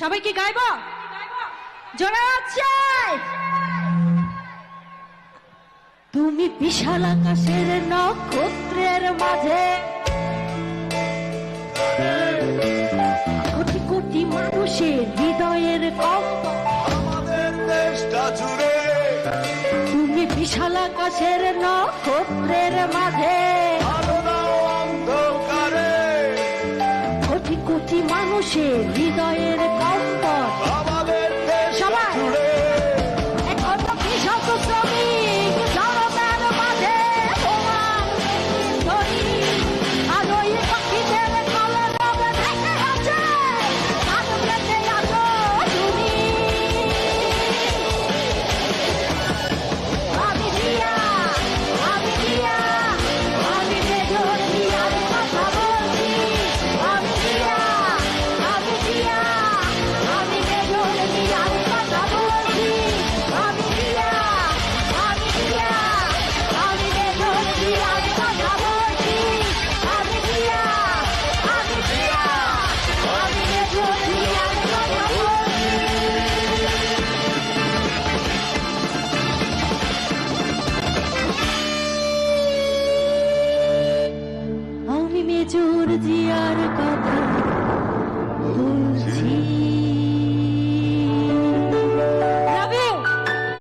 সবাই কি গাইব তুমি বিশাল আকাশের নক্ষত্রের মাঝে কোটি কোটি মানুষের হৃদয়ের জুড়ে তুমি বিশাল আকাশের নক্ষত্রের মাঝে মানুষের হৃদয়ের কম্পন। জিয়ার কথা বলছি।